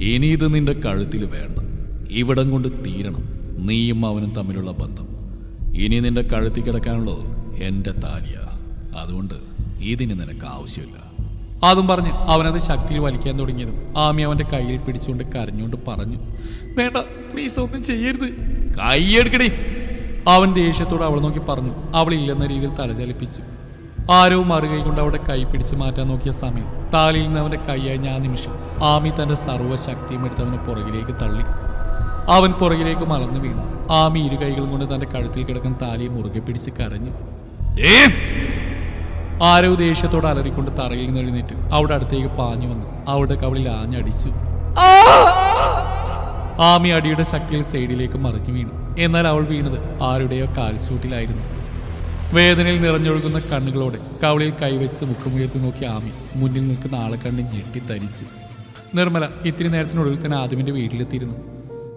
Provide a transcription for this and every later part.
ഇനി ഇത് നിന്റെ കഴുത്തിൽ വേണ്ട. ഇവിടം കൊണ്ട് തീരണം. നീയും അവനും തമ്മിലുള്ള ബന്ധം. ഇനി നിന്റെ കഴുത്തിൽ കിടക്കാനുള്ളത് എന്റെ താലിയ. അതുകൊണ്ട് ഇതിന് നിനക്ക് ആവശ്യമില്ല. അതും പറഞ്ഞ് അവനത് ശക്തിയിൽ വലിക്കാൻ തുടങ്ങിയതും. ആമി അവന്റെ കയ്യിൽ പിടിച്ചുകൊണ്ട് കരഞ്ഞുകൊണ്ട് പറഞ്ഞു വേണ്ട പ്ലീസ് ഒന്നും ചെയ്യരുത്. കൈയെടുക്കണേ അവൻ ദേഷ്യത്തോട് അവൾ നോക്കി പറഞ്ഞു. അവൾ ഇല്ലെന്ന രീതിയിൽ തലചലിപ്പിച്ചു ആരോ മറുകൈ കൊണ്ട് അവിടെ കൈ പിടിച്ച് മാറ്റാൻ നോക്കിയ സമയം. താലിയിൽ നിന്ന് അവന്റെ കൈയായി ഞാൻ നിമിഷം ആമി തന്റെ സർവശക്തിയും എടുത്ത് അവനെ പുറകിലേക്ക് തള്ളി. അവൻ പുറകിലേക്ക് മലർന്നു വീണു. ആമി ഇരു കൈകളും കൊണ്ട് തന്റെ കഴുത്തിൽ കിടക്കുന്ന താലിയെ മുറുകെ പിടിച്ച് കരഞ്ഞു. ആരോ ദേഷ്യത്തോട് അലറിക്കൊണ്ട് തറയിൽ നിന്ന് എഴുന്നേറ്റ് അവിടെ അടുത്തേക്ക് പാഞ്ഞു വന്നു. അവളുടെ കവളിൽ ആഞ്ഞടിച്ചു. ആമി അടിയുടെ ശക്തിയിൽ സൈഡിലേക്ക് മറിഞ്ഞു വീണു. എന്നാൽ അവൾ വീണത് ആരുടെയോ കാൽസൂട്ടിലായിരുന്നു. വേദനയിൽ നിറഞ്ഞൊഴുകുന്ന കണ്ണുകളോടെ കവളിൽ കൈവച്ച് മുഖമുയർത്തി നോക്കി ആമി മുന്നിൽ നിൽക്കുന്ന ആളെ കണ്ട് ഞെട്ടിത്തരിച്ചു നിർമ്മല ഇത്തിരി നേരത്തിനുള്ളിൽ തന്നെ ആദ്യമിന്റെ വീട്ടിലെത്തിയിരുന്നു.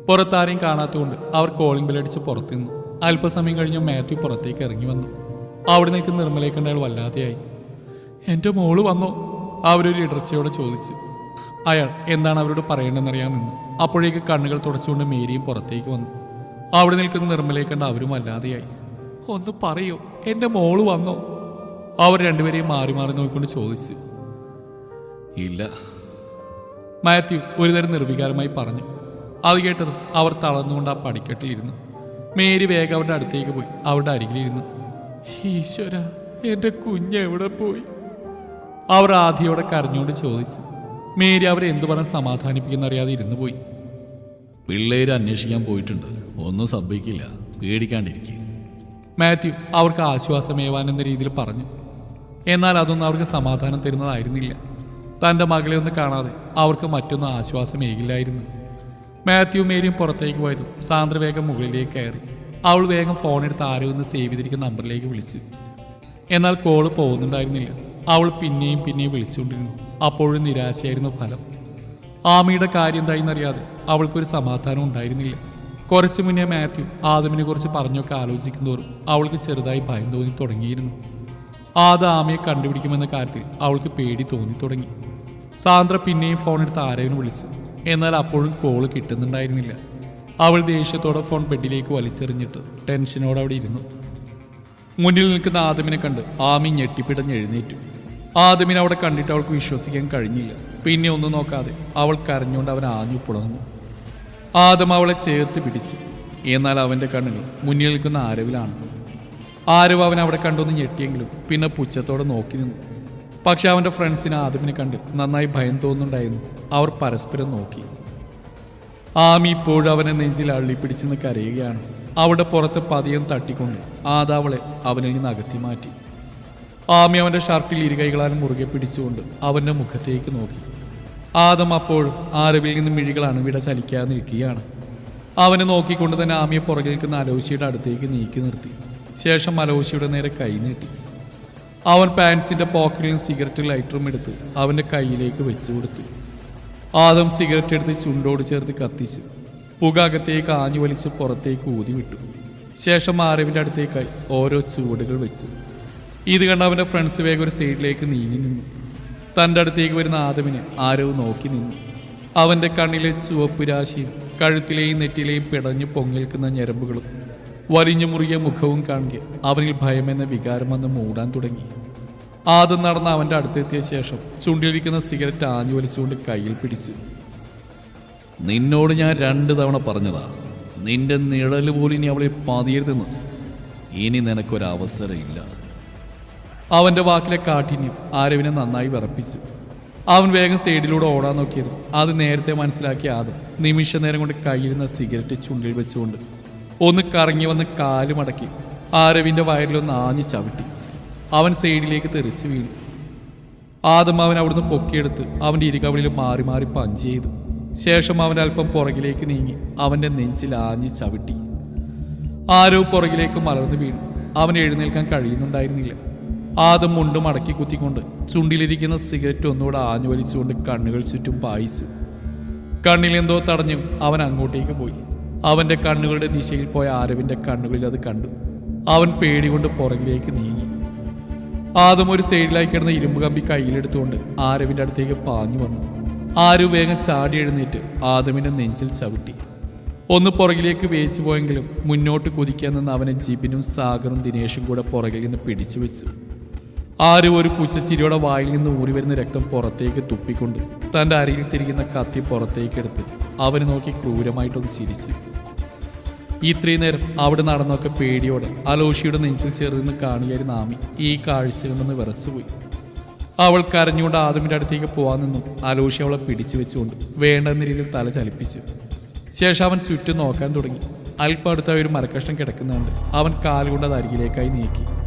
പുറത്താരെയും കാണാത്തതുകൊണ്ട് അവർ കോളിംഗ് ബെല്ലടിച്ച് പുറത്തു നിന്നു. അല്പസമയം കഴിഞ്ഞ് മാത്യു പുറത്തേക്ക് ഇറങ്ങി വന്നു. അവിടെ നിൽക്കുന്ന നിർമ്മലയെ കണ്ട അയാൾ വല്ലാതെയായി. എന്റെ മോൾ വന്നോ? അവരൊരു ഇടർച്ചയോടെ ചോദിച്ചു. അയാൾ എന്താണ് അവരോട് പറയേണ്ടതെന്നറിയാൻ നിന്നു അപ്പോഴേക്ക് കണ്ണുകൾ തുടച്ചുകൊണ്ട് മേരിയും പുറത്തേക്ക് വന്നു. അവിടെ നിൽക്കുന്ന നിർമ്മലയെ കണ്ട അവരും വല്ലാതെയായി. ഒന്ന് പറയോ? എന്റെ മോൾ വന്നോ? അവർ രണ്ടുപേരെയും മാറി മാറി നോക്കിക്കൊണ്ട് ചോദിച്ചു. ഇല്ല. മാത്യു ഒരുതരം നിർവികാരമായി പറഞ്ഞു. അത് കേട്ടതും അവർ തളർന്നുകൊണ്ട് ആ പടിക്കെട്ടിലിരുന്നു മേരി വേഗം അവരുടെ അടുത്തേക്ക് പോയി. അവരുടെ അരികിലിരുന്നു. ഈശ്വര എന്റെ കുഞ്ഞ് എവിടെ പോയി? അവർ ആദ്യയോടെ കരഞ്ഞുകൊണ്ട് ചോദിച്ചു. മേരി അവരെ എന്തു പറഞ്ഞ് സമാധാനിപ്പിക്കുന്നറിയാതെ ഇരുന്നു പോയി. പിള്ളേര് അന്വേഷിക്കാൻ പോയിട്ടുണ്ട്. ഒന്നും സംഭവിക്കില്ല. പേടിക്കാണ്ടിരിക്കുക മാത്യു അവർക്ക് ആശ്വാസമേവാൻ എന്ന രീതിയിൽ പറഞ്ഞു. എന്നാൽ അതൊന്നും അവർക്ക് സമാധാനം തരുന്നതായിരുന്നില്ല. തന്റെ മകളെ ഒന്ന് കാണാതെ അവർക്ക് മറ്റൊന്നും ആശ്വാസമേകില്ലായിരുന്നു. മാത്യു മേരിയും പുറത്തേക്ക് പോയതും സാന്ദ്ര വേഗം മുകളിലേക്ക് കയറി. അവൾ വേഗം ഫോണെടുത്ത് ആരോ ഒന്ന് സേവ് ചെയ്തിരിക്കുന്ന നമ്പറിലേക്ക് വിളിച്ചു. എന്നാൽ കോൾ പോകുന്നുണ്ടായിരുന്നില്ല. അവൾ പിന്നെയും പിന്നെയും വിളിച്ചുകൊണ്ടിരുന്നു. അപ്പോഴും നിരാശയായിരുന്നു ഫലം. ആമിയുടെ കാര്യം എന്തായെന്നറിയാതെ അവൾക്കൊരു സമാധാനം ഉണ്ടായിരുന്നില്ല. കുറച്ചു മുന്നേ മാത്യു ആദമിനെ കുറിച്ച് പറഞ്ഞൊക്കെ ആലോചിക്കുന്നതോറും അവൾക്ക് ചെറുതായി ഭയം തോന്നി തുടങ്ങിയിരുന്നു. ആദ ആമയെ കണ്ടുപിടിക്കുമെന്ന കാര്യത്തിൽ അവൾക്ക് പേടി തോന്നി തുടങ്ങി. സാന്ദ്ര പിന്നെയും ഫോൺ എടുത്ത് ആരെയും വിളിച്ചു. എന്നാൽ അപ്പോഴും കോൾ കിട്ടുന്നുണ്ടായിരുന്നില്ല. അവൾ ദേഷ്യത്തോടെ ഫോൺ ബെഡിലേക്ക് വലിച്ചെറിഞ്ഞിട്ട് ടെൻഷനോടെ അവിടെ ഇരുന്നു. മുന്നിൽ നിൽക്കുന്ന ആദമിനെ കണ്ട് ആമി ഞെട്ടിപ്പിടഞ്ഞ് എഴുന്നേറ്റു. ആദമിനെ അവിടെ കണ്ടിട്ട് അവൾക്ക് വിശ്വസിക്കാൻ കഴിഞ്ഞില്ല. പിന്നെ ഒന്നും നോക്കാതെ അവൾ കരഞ്ഞുകൊണ്ട് അവൻ ആഞ്ഞു പുളർന്നു. ആദം അവളെ ചേർത്ത് പിടിച്ചു. എന്നാൽ അവന്റെ കണ്ണുകൾ മുന്നിൽ നിൽക്കുന്ന ആരവിലാണ്. ആരവ് അവൻ അവിടെ കണ്ടൊന്ന് ഞെട്ടിയെങ്കിലും പിന്നെ പുച്ഛത്തോടെ നോക്കി നിന്നു. പക്ഷെ അവന്റെ ഫ്രണ്ട്സിനെ ആദമിനെ കണ്ട് നന്നായി ഭയം തോന്നുന്നുണ്ടായിരുന്നു. അവർ പരസ്പരം നോക്കി. ആമി ഇപ്പോഴും അവനെ നെഞ്ചിൽ അള്ളിപ്പിടിച്ചെന്ന് കരയുകയാണ്. അവിടെ പുറത്ത് പതിയം തട്ടിക്കൊണ്ട് ആദാവളെ അവനിൽ നിന്ന് അകത്തി മാറ്റി. ആമി അവന്റെ ഷർട്ടിൽ ഇരുകൈകളാൽ മുറുകെ പിടിച്ചുകൊണ്ട് അവന്റെ മുഖത്തേക്ക് നോക്കി. ആദം അപ്പോൾ ആരവിൽ നിന്ന് മിഴികളാണ് വിട ചലിക്കാതെ നിൽക്കുകയാണ്. അവനെ നോക്കിക്കൊണ്ട് തന്നെ ആമിയെ പുറകിൽ നിൽക്കുന്ന അലോശിയുടെ അടുത്തേക്ക് നീക്കി നിർത്തി. ശേഷം അലോശിയുടെ നേരെ കൈ നീട്ടി. അവൻ പാൻസിന്റെ പോക്കറ്റിലും സിഗരറ്റ് ലൈറ്ററും എടുത്ത് അവന്റെ കയ്യിലേക്ക് വെച്ചു കൊടുത്തു. ആദം സിഗരറ്റ് എടുത്ത് ചുണ്ടോട് ചേർത്ത് കത്തിച്ച് പുക അകത്തേക്ക് ആഞ്ഞു വലിച്ച് പുറത്തേക്ക് ഊതി വിട്ടു. ശേഷം ആരവിന്റെ അടുത്തേക്കായി ഓരോ ചുവടുകൾ വെച്ചു. ഇത് കണ്ട് അവന്റെ ഫ്രണ്ട്സ് വേഗം ഒരു സൈഡിലേക്ക് നീങ്ങി നിന്നു. തന്റെ അടുത്തേക്ക് വരുന്ന ആദമിനെ ആരോ നോക്കി നിന്നു. അവന്റെ കണ്ണിലെ ചുവപ്പ് രാശിയും കഴുത്തിലെയും നെറ്റിലെയും പിടഞ്ഞു പൊങ്ങിൽക്കുന്ന ഞരമ്പുകളും വലിഞ്ഞു മുറിയ മുഖവും കാണുക അവനിൽ ഭയമെന്ന വികാരം വന്ന് മൂടാൻ തുടങ്ങി. ആദ്യം നടന്ന അവന്റെ അടുത്തെത്തിയ ശേഷം ചുണ്ടിലിരിക്കുന്ന സിഗരറ്റ് ആഞ്ഞു വലിച്ചുകൊണ്ട് കയ്യിൽ പിടിച്ചു. നിന്നോട് ഞാൻ രണ്ട് തവണ പറഞ്ഞതാ നിന്റെ നിഴൽ പോലും ഇനി അവളെ പതിയരുതെന്ന്. ഇനി നിനക്കൊരവസരമില്ല. അവന്റെ വാക്കിലെ കാഠിന്യം ആരവിനെ നന്നായി വിറപ്പിച്ചു. അവൻ വേഗം സൈഡിലൂടെ ഓടാൻ നോക്കിയത്. അത് നേരത്തെ മനസ്സിലാക്കിയ ആദം നിമിഷ നേരം കൊണ്ട് കയ്യിരുന്ന സിഗരറ്റ് ചുണ്ടിൽ വെച്ചുകൊണ്ട് ഒന്ന് കറങ്ങി വന്ന് കാൽ മടക്കി ആരവിന്റെ വയറിലൊന്ന് ആഞ്ഞു ചവിട്ടി. അവൻ സൈഡിലേക്ക് തെറിച്ച് വീണു. ആദം അവൻ അവിടുന്ന് പൊക്കിയെടുത്ത് അവന്റെ ഇരുകവളിൽ മാറി മാറി പഞ്ച് ചെയ്തു. ശേഷം അവൻ അല്പം പുറകിലേക്ക് നീങ്ങി അവന്റെ നെഞ്ചിൽ ആഞ്ഞു ചവിട്ടി. ആരോ പുറകിലേക്ക് മലർന്നു വീണു. അവൻ എഴുന്നേൽക്കാൻ കഴിയുന്നുണ്ടായിരുന്നില്ല. ആദം മുണ്ടും അടക്കി കുത്തിക്കൊണ്ട് ചുണ്ടിലിരിക്കുന്ന സിഗരറ്റ് ഒന്നുകൂടെ ആഞ്ഞു വലിച്ചുകൊണ്ട് കണ്ണുകൾ ചുറ്റും പായിച്ചു. കണ്ണിലെന്തോ തടഞ്ഞു അവൻ അങ്ങോട്ടേക്ക് പോയി. അവന്റെ കണ്ണുകളുടെ ദിശയിൽ പോയ ആരവിന്റെ കണ്ണുകളിൽ അത് കണ്ടു. അവൻ പേടി കൊണ്ട് പുറകിലേക്ക് നീങ്ങി. ആദ്യം ഒരു സൈഡിലായി കിടന്ന ഇരുമ്പ് കമ്പി കയ്യിലെടുത്തുകൊണ്ട് ആരവിന്റെ അടുത്തേക്ക് പാഞ്ഞു വന്നു. ആരു വേഗം ചാടി എഴുന്നേറ്റ് ആദമിന്റെ നെഞ്ചിൽ ചവിട്ടി. ഒന്ന് പുറകിലേക്ക് വേച്ചു പോയെങ്കിലും മുന്നോട്ട് കുതിക്കാൻ നിന്ന് അവനെ ജിബിനും സാഗറും ദിനേഷും കൂടെ പുറകിൽ നിന്ന് പിടിച്ചു വെച്ചു ആരും ഒരു പുച്ചച്ചിരിയുടെ വായിൽ നിന്ന് ഊറി വരുന്ന രക്തം പുറത്തേക്ക് തുപ്പിക്കൊണ്ട് തന്റെ അരിയിൽ തിരിയുന്ന കത്തി പുറത്തേക്കെടുത്ത് അവനെ നോക്കി ക്രൂരമായിട്ടൊന്ന് ചിരിച്ചു. ഇത്രയും നേരം അവിടെ നടന്നൊക്കെ പേടിയോടെ അലോഷിയുടെ നെഞ്ചിൽ ചേർന്ന് കാണുകയായിരുന്ന ആമി ഈ കാഴ്ച കണ്ടെന്ന് വിറച്ചുപോയി. അവൾ കരഞ്ഞുകൊണ്ട് ആദമിന്റെ അടുത്തേക്ക് പോകാൻ നിന്നും. അലോഷി അവളെ പിടിച്ചു വെച്ചുകൊണ്ട് വേണ്ടെന്ന രീതിയിൽ തല ചലിപ്പിച്ചു. ശേഷം അവൻ ചുറ്റും നോക്കാൻ തുടങ്ങി. അല്പം അടുത്തായി ഒരു മരക്കഷ്ണം കിടക്കുന്നുണ്ട്. അവൻ കാലുകൊണ്ട് അത് അരികിലേക്കായി നീക്കി.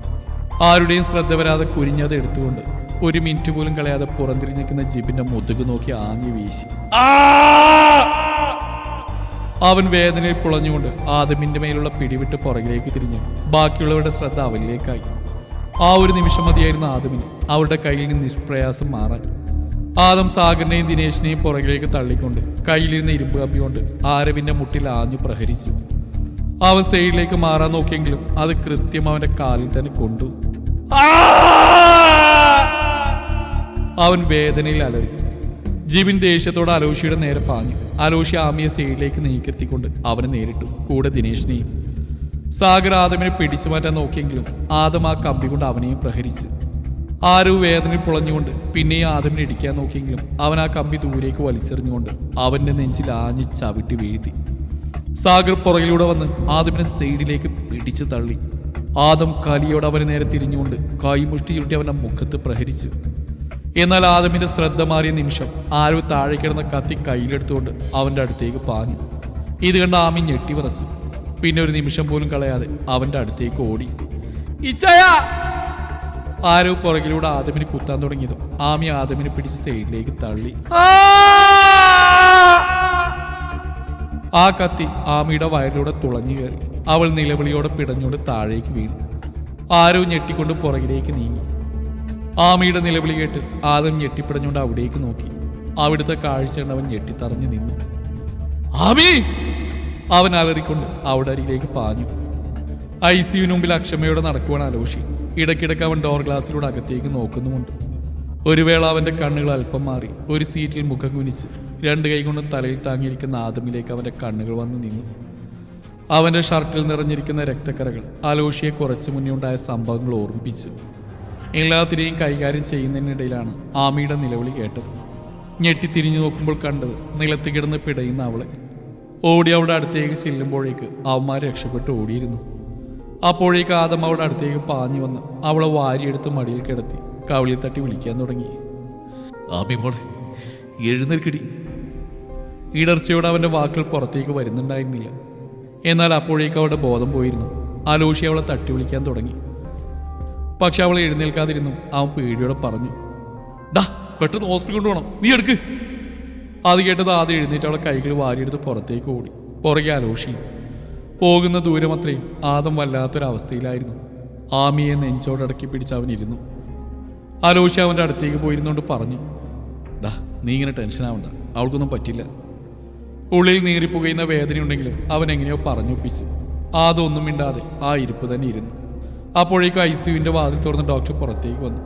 ആരുടെയും ശ്രദ്ധ വരാതെ കുരിഞ്ഞത് എടുത്തുകൊണ്ട് ഒരു മിനിറ്റ് പോലും കളയാതെ പുറംതിരിഞ്ഞ് നിൽക്കുന്ന ജിബിന്റെ മുതുക് നോക്കി ആഞ്ഞു വീശി. അവൻ വേദനയിൽ പുളഞ്ഞുകൊണ്ട് ആദമിന്റെ മേലുള്ള പിടിവിട്ട് പുറകിലേക്ക് തിരിഞ്ഞ് ബാക്കിയുള്ളവരുടെ ശ്രദ്ധ അവനിലേക്കായി. ആ ഒരു നിമിഷം മതിയായിരുന്നു ആദമിന് അവരുടെ കയ്യിൽ നിന്ന് നിഷ്പ്രയാസം മാറാൻ. ആദം സാഗറിനെയും ദിനേശിനെയും പുറകിലേക്ക് തള്ളിക്കൊണ്ട് കയ്യിലിരുന്ന ഇരുമ്പ് കമ്പി കൊണ്ട് ആരവിന്റെ മുട്ടിൽ ആഞ്ഞു പ്രഹരിച്ചു. അവൻ സൈഡിലേക്ക് മാറാൻ നോക്കിയെങ്കിലും അത് കൃത്യം അവന്റെ കാലിൽ തന്നെ കൊണ്ടു. അവൻ വേദനയിൽ അലറി. ജിബിൻ ദേഷ്യത്തോടെ അലോഷിയുടെ നേരെ പാഞ്ഞു. അലോഷി ആമിയെ സൈഡിലേക്ക് നീക്കെത്തിക്കൊണ്ട് അവനെ നേരിട്ടു. കൂടെ ദിനേശിനെയും. സാഗർ ആദമിനെ പിടിച്ചു മാറ്റാൻ നോക്കിയെങ്കിലും ആദം ആ കമ്പി കൊണ്ട് അവനെയും പ്രഹരിച്ചു. ആരോ വേദന പുളഞ്ഞുകൊണ്ട് പിന്നെയും ആദമിനെ ഇടിക്കാൻ നോക്കിയെങ്കിലും അവൻ ആ കമ്പി ദൂരേക്ക് വലിച്ചെറിഞ്ഞുകൊണ്ട് അവന്റെ നെഞ്ചിൽ ആഞ്ഞ് ചവിട്ടി വീഴ്ത്തി. സാഗർ പുറകിലൂടെ വന്ന് ആദമിനെ സൈഡിലേക്ക് പിടിച്ചു തള്ളി. ആദം കാലിയോട് അവന് നേരെ തിരിഞ്ഞുകൊണ്ട് കൈമുഷ്ടിയുരുട്ടി അവന്റെ മുഖത്ത് പ്രഹരിച്ചു. എന്നാൽ ആദമിന്റെ ശ്രദ്ധ മാറിയ നിമിഷം ആരോ താഴെ കിടന്ന കത്തി കയ്യിലെടുത്തുകൊണ്ട് അവന്റെ അടുത്തേക്ക് പാഞ്ഞു. ഇത് കണ്ട് ആമി ഞെട്ടി വിറച്ചു. പിന്നെ ഒരു നിമിഷം പോലും കളയാതെ അവന്റെ അടുത്തേക്ക് ഓടി. ഇച്ചയ ആരോ പുറകിലൂടെ ആദമിന് കുത്താൻ തുടങ്ങിയതും ആമി ആദമിനെ പിടിച്ച് സൈഡിലേക്ക് തള്ളി. ആ! കത്തി ആമിയുടെ വയറിലൂടെ തുളഞ്ഞു കയറി. അവൾ നിലവിളിയോടെ പിടഞ്ഞുകൊണ്ട് താഴേക്ക് വീണു. ആരോ ഞെട്ടിക്കൊണ്ട് പുറകിലേക്ക് നീങ്ങി. ആമിയുടെ നിലവിളി കേട്ട് ആദം ഞെട്ടിപ്പിടഞ്ഞുകൊണ്ട് അവിടേക്ക് നോക്കി. അവിടുത്തെ കാഴ്ച കണ്ടവൻ ഞെട്ടിത്തറഞ്ഞു നിന്നു. ആമി! അവൻ അലറിക്കൊണ്ട് അവിടെ അരികിലേക്ക് പാഞ്ഞു. ഐ സിയുവിന് മുമ്പിൽ അക്ഷമയോടെ നടക്കുവാണ് അലോഷി ഇടയ്ക്കിടയ്ക്ക് അവൻ ഡോർ ഗ്ലാസ്സിലൂടെ അകത്തേക്ക് നോക്കുന്നുമുണ്ട്. ഒരു വേള അവന്റെ കണ്ണുകൾ അല്പം മാറി. ഒരു സീറ്റിൽ മുഖം കുനിച്ച് രണ്ട് കൈ കൊണ്ട് തലയിൽ താങ്ങിയിരിക്കുന്ന ആദമിലേക്ക് അവന്റെ കണ്ണുകൾ വന്നു നിന്നു. അവന്റെ ഷർട്ടിൽ നിറഞ്ഞിരിക്കുന്ന രക്തക്കറകൾ അലോഷിയെ കുറച്ച് മുന്നേ ഉണ്ടായ സംഭവങ്ങൾ ഓർമ്മിപ്പിച്ചു. എല്ലാത്തിനെയും കൈകാര്യം ചെയ്യുന്നതിനിടയിലാണ് ആമിയുടെ നിലവിളി കേട്ടത്. ഞെട്ടിത്തിരിഞ്ഞു നോക്കുമ്പോൾ കണ്ടത് നിലത്ത് കിടന്ന് പിടയുന്ന അവളെ. ഓടി അവിടെ അടുത്തേക്ക് ചെല്ലുമ്പോഴേക്ക് അവന്മാർ രക്ഷപ്പെട്ട് ഓടിയിരുന്നു. അപ്പോഴേക്ക് ആദം അവിടെ അടുത്തേക്ക് പാഞ്ഞു വന്ന് അവളെ വാരിയെടുത്ത് മടിയിൽ കിടത്തി. കവിളിൽ തട്ടി വിളിക്കാൻ തുടങ്ങി. ആമി എഴുന്നേൽക്കടി. ഇടർച്ചയോടെ അവന്റെ വാക്കുകൾ പുറത്തേക്ക് വരുന്നുണ്ടായിരുന്നില്ല. എന്നാൽ അപ്പോഴേക്ക് അവളുടെ ബോധം പോയിരുന്നു. ആലോഷി അവളെ തട്ടി വിളിക്കാൻ തുടങ്ങി. പക്ഷെ അവൾ എഴുന്നേൽക്കാതിരുന്നു. അവൻ പേടിയോടെ പറഞ്ഞു ഡാ പെട്ടെന്ന് ഹോസ്പിറ്റൽ കൊണ്ടുപോകണം. നീ എടുക്ക്. അത് കേട്ടത് ആദ്യം എഴുന്നേറ്റ് അവളെ കൈകൾ വാരിയെടുത്ത് പുറത്തേക്ക് ഓടി. പുറകെ ആലോഷി പോകുന്ന ദൂരം അത്രയും ആദം വല്ലാത്തൊരവസ്ഥയിലായിരുന്നു. ആമിയെ നെഞ്ചോടടക്കി പിടിച്ച് അവൻ അലോഷി അവന്റെ അടുത്തേക്ക് പോയിരുന്നുകൊണ്ട് പറഞ്ഞു ഡാ നീ ഇങ്ങനെ ടെൻഷൻ ആവണ്ട അവൾക്കൊന്നും പറ്റില്ല. ഉള്ളിൽ നീറിപ്പുകയുന്ന വേദനയുണ്ടെങ്കിലും അവൻ എങ്ങനെയോ പറഞ്ഞു പറഞ്ഞൊപ്പിച്ചു അതൊന്നും മിണ്ടാതെ ആ ഇരിപ്പ് തന്നെ ഇരുന്നു. അപ്പോഴേക്കും ഐ സിയുവിന്റെ വാതിൽ തുറന്ന് ഡോക്ടർ പുറത്തേക്ക് വന്നു.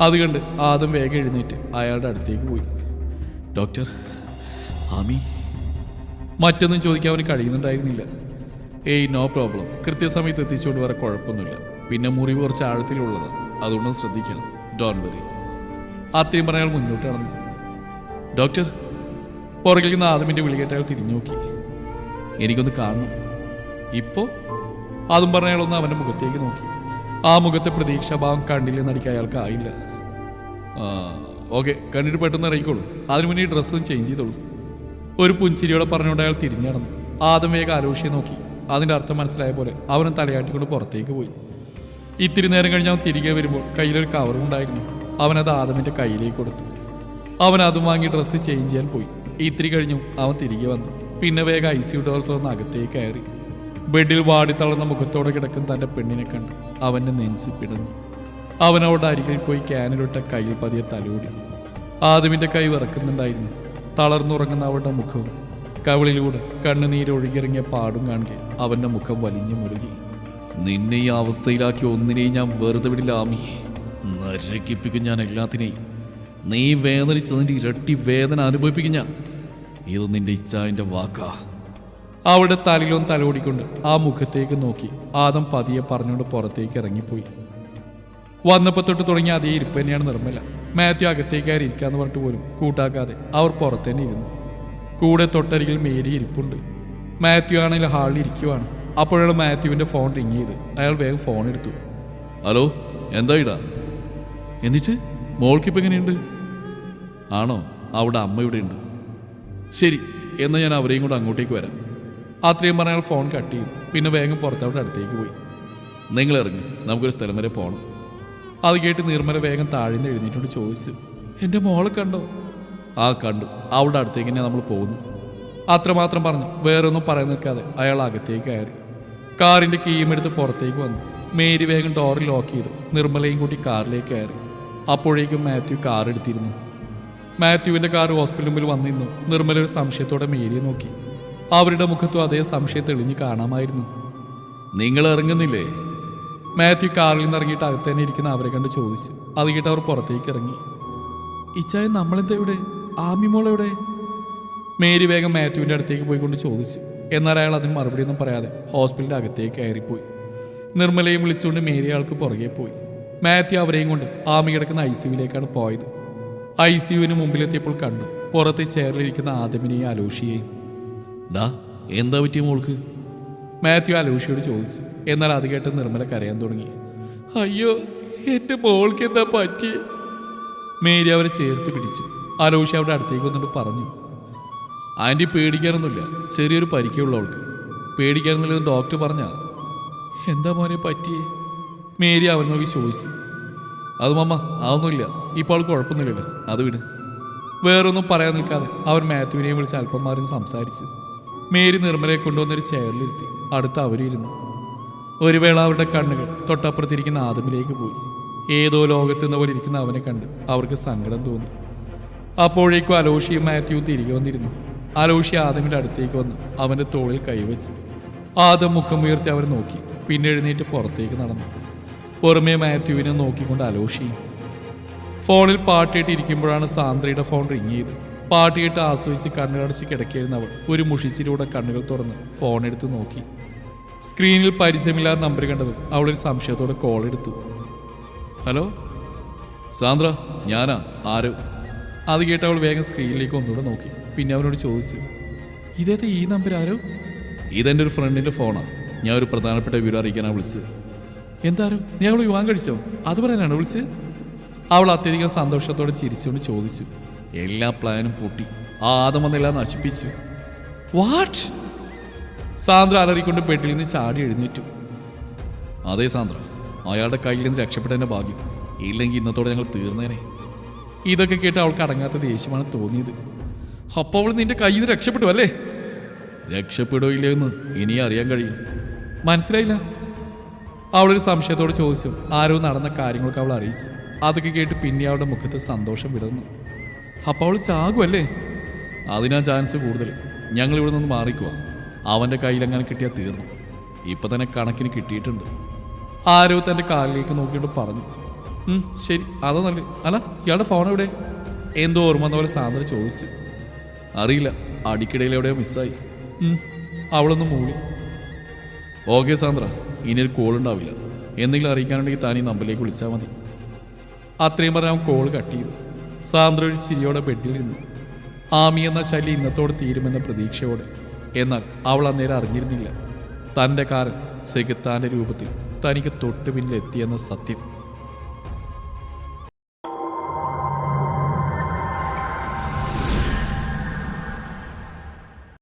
അത് കണ്ട് ആദം വേഗം എഴുന്നേറ്റ് അയാളുടെ അടുത്തേക്ക് പോയി. ഡോക്ടർ ആമി. മറ്റൊന്നും ചോദിക്കാൻ അവന് കഴിയുന്നുണ്ടായിരുന്നില്ല. ഏയ് നോ പ്രോബ്ലം. കൃത്യസമയത്ത് എത്തിച്ചുകൊണ്ട് വരെ കുഴപ്പമൊന്നുമില്ല. പിന്നെ മുറിവ് കുറച്ച് ആഴത്തിലുള്ളതാണ് അതുകൊണ്ടും ശ്രദ്ധിക്കണം. ഡോൺ വെറി അത്രയും പറഞ്ഞാൽ മുന്നോട്ട് നടന്നു. ഡോക്ടർ പുറകിൽ നിന്ന് ആദമിന്റെ വിളി കേട്ട് അയാൾ തിരിഞ്ഞു നോക്കി. എനിക്കൊന്ന് കാണണം. ഇപ്പോ അതും പറഞ്ഞ അയാളൊന്ന് അവന്റെ മുഖത്തേക്ക് നോക്കി. ആ മുഖത്തെ പ്രതീക്ഷാഭാവം കണ്ടില്ലെന്ന് നടിക്കാൻ അയാൾക്ക് ആയില്ല. ഓക്കെ കണ്ടിട്ട് പെട്ടെന്ന് ഇറങ്ങിക്കോളൂ. അതിനു മുന്നേ ഡ്രസ്സും ചേഞ്ച് ചെയ്തോളൂ. ഒരു പുഞ്ചിരിയോടെ പറഞ്ഞുകൊണ്ട് അയാൾ തിരിഞ്ഞു നടന്നു. ആദ്യം വേഗം ആലോഷിയെ നോക്കി. അതിന്റെ അർത്ഥം മനസ്സിലായ പോലെ അവനും തലയാട്ടിക്കൊണ്ട് പുറത്തേക്ക് പോയി. ഇത്തിരി നേരം കഴിഞ്ഞ് അവൻ തിരികെ വരുമ്പോൾ കയ്യിലൊരു കവറും ഉണ്ടായിരുന്നു. അവനത് ആദമിന്റെ കയ്യിലേക്ക് കൊടുത്തു. അവൻ അതും വാങ്ങി ഡ്രസ്സ് ചേഞ്ച് ചെയ്യാൻ പോയി. ഇത്തിരി കഴിഞ്ഞു അവൻ തിരികെ വന്നു. പിന്നെ വേഗം ഐ സി ഡോർ തുറന്ന് അകത്തേക്ക് കയറി. ബെഡിൽ വാടി തളർന്ന മുഖത്തോടെ കിടക്കുന്ന തന്റെ പെണ്ണിനെ കണ്ട്. അവന്റെ നെഞ്ചി പിടഞ്ഞു. അവൻ അവളുടെ അരികിൽ പോയി ക്യാനിലിട്ട കയ്യിൽ പതിയെ തലോടി. ആദമിന്റെ കൈ വിറക്കുന്നുണ്ടായിരുന്നു. തളർന്നുറങ്ങുന്ന അവളുടെ മുഖവും കവിളിലൂടെ കണ്ണുനീര് ഒഴുകിയിറങ്ങിയ പാടും കാണുക അവന്റെ മുഖം വലിഞ്ഞു മുറുകി. നിന്നെ ഈ അവസ്ഥയിലാക്കി ഒന്നിനെയും ഞാൻ വെറുതെ വിടില്ല ആമി. നരകിപ്പിക്കും ഞാൻ എല്ലാത്തിനെയും. നീ വേദനിച്ചതിന്റെ ഇരട്ടി വേദന അനുഭവിപ്പിക്കും ഞാൻ. ഇത് നിന്റെ ഇച്ഛാവിന്റെ വാക്കാ. അവിടെ തലയിലൊന്ന് തലോടിക്കൊണ്ട് ആ മുഖത്തേക്ക് നോക്കി. ആദം പതിയെ പറഞ്ഞുകൊണ്ട് പുറത്തേക്ക് ഇറങ്ങിപ്പോയി. വന്നപ്പോൾ തൊട്ട് തുടങ്ങിയ അതേ ഇരിപ്പ് തന്നെയാണ് നിർമ്മല. മാത്യു അകത്തേക്ക് കയറി ഇരിക്കാന്ന് പറഞ്ഞിട്ട് പോലും കൂട്ടാക്കാതെ അവർ പുറത്തന്നെ ഇരുന്നു. കൂടെ തൊട്ടരികിൽ മേരി ഇരിപ്പുണ്ട്. മാത്യു ആണെങ്കിൽ ഹാളിൽ ഇരിക്കുവാണ്. അപ്പോഴാണ് മാത്യുവിന്റെ ഫോൺ റിങ് ചെയ്ത്. അയാൾ വേഗം ഫോൺ എടുത്തു. ഹലോ എന്താ ഇടാ എന്നിട്ട് മോൾക്കിപ്പോൾ എങ്ങനെയുണ്ട്? ആണോ? അവിടെ അമ്മ ഇവിടെ ഉണ്ട് ശരി എന്നാൽ ഞാൻ അവരെയും കൂടെ അങ്ങോട്ടേക്ക് വരാം. അത്രയും പറഞ്ഞാൽ ഫോൺ കട്ട് ചെയ്തു. പിന്നെ വേഗം പുറത്തവിടെ അടുത്തേക്ക് പോയി. നിങ്ങൾ ഇറങ്ങി നമുക്കൊരു സ്ഥലം വരെ പോകണം അത് കേട്ട് നിർമ്മല വേഗം താഴ്ന്ന് എഴുന്നേറ്റോണ്ട് ചോദിച്ചു എന്റെ മോളെ കണ്ടോ? ആ കണ്ടു. അവിടെ അടുത്തേക്ക് തന്നെയാണ് നമ്മൾ പോകുന്നത്. അത്രമാത്രം പറഞ്ഞു. വേറൊന്നും പറയാൻ നിൽക്കാതെ അയാൾ അകത്തേക്ക് കയറി. കാറിന്റെ കീമെടുത്ത് എടുത്ത് പുറത്തേക്ക് വന്നു. മേരി വേഗം ഡോർ ലോക്ക് ചെയ്തു. നിർമ്മലയും കൂടി കാറിലേക്ക് കയറി. അപ്പോഴേക്കും മാത്യു കാർ എടുത്തിരുന്നു. മാത്യുവിന്റെ കാർ ഹോസ്പിറ്റലിൽ മുമ്പിൽ വന്നിരുന്നു. നിർമ്മല ഒരു സംശയത്തോടെ മേരിയെ നോക്കി. അവരുടെ മുഖത്തും അതേ സംശയം തെളിഞ്ഞ് കാണാമായിരുന്നു. നിങ്ങൾ ഇറങ്ങുന്നില്ലേ? മാത്യു കാറിൽ നിന്ന് ഇറങ്ങിയിട്ട് അകത്ത് തന്നെ ഇരിക്കുന്ന അവരെ കണ്ട് ചോദിച്ചു. അത് കേട്ട് അവർ പുറത്തേക്ക് ഇറങ്ങി. ഇച്ചായ നമ്മളെന്താ ഇവിടെ? ആമി മോളെവിടെ മേരി വേഗം മാത്യുവിന്റെ അടുത്തേക്ക് പോയിക്കൊണ്ട് ചോദിച്ചു. എന്നാൽ അയാൾ അതിന് മറുപടി ഒന്നും പറയാതെ ഹോസ്പിറ്റലിന്റെ അകത്തേക്ക് കയറിപ്പോയി. നിർമ്മലയും വിളിച്ചുകൊണ്ട് മേരി ആൾക്ക് പുറകെ പോയി. മാത്യു അവരെയും കൊണ്ട് ആമി കിടക്കുന്ന ഐ സിയുവിലേക്കാണ് പോയത്. ഐ സിയുവിന് മുമ്പിലെത്തിയപ്പോൾ കണ്ടു. പുറത്ത് ചെയറിലിരിക്കുന്ന ആദമിനെയും അലോഷിയെയും. ഡാ എന്താ പറ്റിയ മോൾക്ക്? മാത്യു അലോഷിയോട് ചോദിച്ചു. എന്നാൽ അത് കേട്ട് നിർമ്മല കരയാൻ തുടങ്ങി. അയ്യോ എന്റെ മോൾക്ക് എന്താ പറ്റി മേരി അവരെ ചേർത്ത് പിടിച്ചു. അലോഷി അവിടെ അടുത്തേക്ക് വന്നിട്ട് പറഞ്ഞു. ആന്റി പേടിക്കാനൊന്നുമില്ല. ചെറിയൊരു പരിക്കേ ഉള്ളൂ അവൾക്ക്. പേടിക്കാനൊന്നുമില്ലെന്ന് ഡോക്ടർ പറഞ്ഞാ. എന്താ മോനെ പറ്റിയേ? മേരി അവൻ നോക്കി ചോദിച്ചു. അത് മമ്മ അതൊന്നുമില്ല. ഇപ്പോൾ അവൾക്ക് കുഴപ്പമൊന്നുമില്ലല്ലോ. അത് വിട്. വേറൊന്നും പറയാൻ നിൽക്കാതെ അവൻ മാത്യുവിനെയും വിളിച്ച് അല്പം മാറി സംസാരിച്ചു മേരി നിർമ്മലയെ കൊണ്ടുവന്നൊരു ചെയറിലിരുത്തി. അടുത്ത് അവരിരുന്നു ഒരു വേള അവരുടെ കണ്ണുകൾ തൊട്ടപ്പുറത്തിരിക്കുന്ന ആദമിലേക്ക് പോയി. ഏതോ ലോകത്തെന്ന പോലെ ഇരിക്കുന്ന അവനെ കണ്ട് അവർക്ക് സങ്കടം തോന്നി. അപ്പോഴേക്കും അലോഷിയും മാത്യുവും തിരികെ വന്നിരുന്നു. അലോഷി ആദമിന്റെ അടുത്തേക്ക് വന്ന് അവന്റെ തോളിൽ കൈവച്ചു ആദം മുഖം ഉയർത്തി അവരെ നോക്കി. പിന്നെ എഴുന്നേറ്റ് പുറത്തേക്ക് നടന്നു. പുറമേ മാത്യുവിനെ നോക്കിക്കൊണ്ട് അലോഷി ഫോണിൽ പാട്ടിയിട്ട് ഇരിക്കുമ്പോഴാണ് സാന്ദ്രയുടെ ഫോൺ റിങ് ചെയ്ത് പാട്ടിയിട്ട് ആസ്വദിച്ച് കണ്ണുകടച്ച് കിടക്കിയിരുന്ന അവൾ. ഒരു മുഷിച്ചിലൂടെ കണ്ണുകൾ തുറന്ന് ഫോൺ എടുത്ത് നോക്കി. സ്ക്രീനിൽ പരിചയമില്ലാത്ത നമ്പർ കണ്ടതും അവളൊരു സംശയത്തോടെ കോൾ എടുത്തു. ഹലോ? സാന്ദ്ര ഞാനാ? ആരോ? അത് കേട്ട് അവൾ വേഗം സ്ക്രീനിലേക്ക് ഒന്നുകൂടെ നോക്കി. പിന്നെ അവനോട് ചോദിച്ചു ഇതേത് ഈ നമ്പർ ആരോ? ഇതെന്റെ ഒരു ഫ്രണ്ടിന്റെ ഫോണാണ് ഞാൻ ഒരു പ്രധാനപ്പെട്ട വിവരം അറിയിക്കാനാണ് വിളിച്ചത്. എന്താരോ നീ അവൾ വിവാഹം കഴിച്ചോ? അത് പറയാനാണോ വിളിച്ചത്? അവൾ അത്യധികം സന്തോഷത്തോടെ ചിരിച്ചുകൊണ്ട് ചോദിച്ചു. എല്ലാ പ്ലാനും പൊട്ടി. ആദം വന്നെല്ലാം നശിപ്പിച്ചു. വാട്ട് സാന്ദ്ര അലറിക്കൊണ്ട് ബെഡിൽ നിന്ന് ചാടി എഴുന്നേറ്റു. അതേ സാന്ദ്ര അയാളുടെ കയ്യിൽ നിന്ന് രക്ഷപ്പെട്ടതിന്റെ ഭാഗ്യം. ഇല്ലെങ്കിൽ ഇന്നത്തോടെ ഞങ്ങൾ തീർന്നേനെ. ഇതൊക്കെ കേട്ട് അവൾക്ക് അടങ്ങാത്ത ദേഷ്യമാണ് തോന്നിയത്. അപ്പോൾ അവൾ നിന്റെ കയ്യിൽ നിന്ന് രക്ഷപ്പെട്ടു അല്ലേ? രക്ഷപ്പെടോ ഇല്ലയെന്ന് ഇനി അറിയാൻ കഴിയും. മനസ്സിലായില്ല? അവളൊരു സംശയത്തോട് ചോദിച്ചു. ആരോ നടന്ന കാര്യങ്ങളൊക്കെ അവൾ അറിയിച്ചു. അതൊക്കെ കേട്ട് പിന്നെ അവളുടെ മുഖത്ത് സന്തോഷം വിടർന്നു. അപ്പോൾ അവൾ ചാകുമല്ലേ അതിനാ ചാൻസ് കൂടുതൽ. ഞങ്ങൾ ഇവിടെ നിന്ന് മാറിക്കുക അവന്റെ കയ്യിലെങ്ങനെ കിട്ടിയാൽ തീർന്നു. ഇപ്പൊ തന്നെ കണക്കിന് കിട്ടിയിട്ടുണ്ട്. ആരോ തന്റെ കാലിലേക്ക് നോക്കിയിട്ട് പറഞ്ഞു. ശരി അതാ നല്ല അല്ല ഇയാളുടെ ഫോൺ എവിടെ? എന്തോ ഓർമ്മ എന്ന പോലെ സാന്ദ്ര ചോദിച്ചു. അറിയില്ല. അടിക്കിടയിൽ എവിടെയോ മിസ്സായി. അവളൊന്നും മൂളി. Okay Sandra. ഇനി ഒരു കോൾ ഉണ്ടാവില്ല. എന്തെങ്കിലും അറിയിക്കാനുണ്ടെങ്കിൽ താൻ ഈ നമ്പറിലേക്ക് വിളിച്ചാൽ മതി. അത്രയും പറഞ്ഞാൽ അവൻ കോൾ കട്ട് ചെയ്തു. സാന്ദ്ര ഒരു ചിരിയോടെ ബെഡിൽ നിന്നു. ആമി എന്ന ശല്യം ഇന്നത്തോടെ തീരുമെന്ന പ്രതീക്ഷയോടെ. എന്നാൽ അവൾ അന്നേരം അറിഞ്ഞിരുന്നില്ല. തന്റെ കാരൻ സെഗത്താന്റെ രൂപത്തിൽ തനിക്ക് തൊട്ടു പിന്നിലെത്തിയെന്ന സത്യം.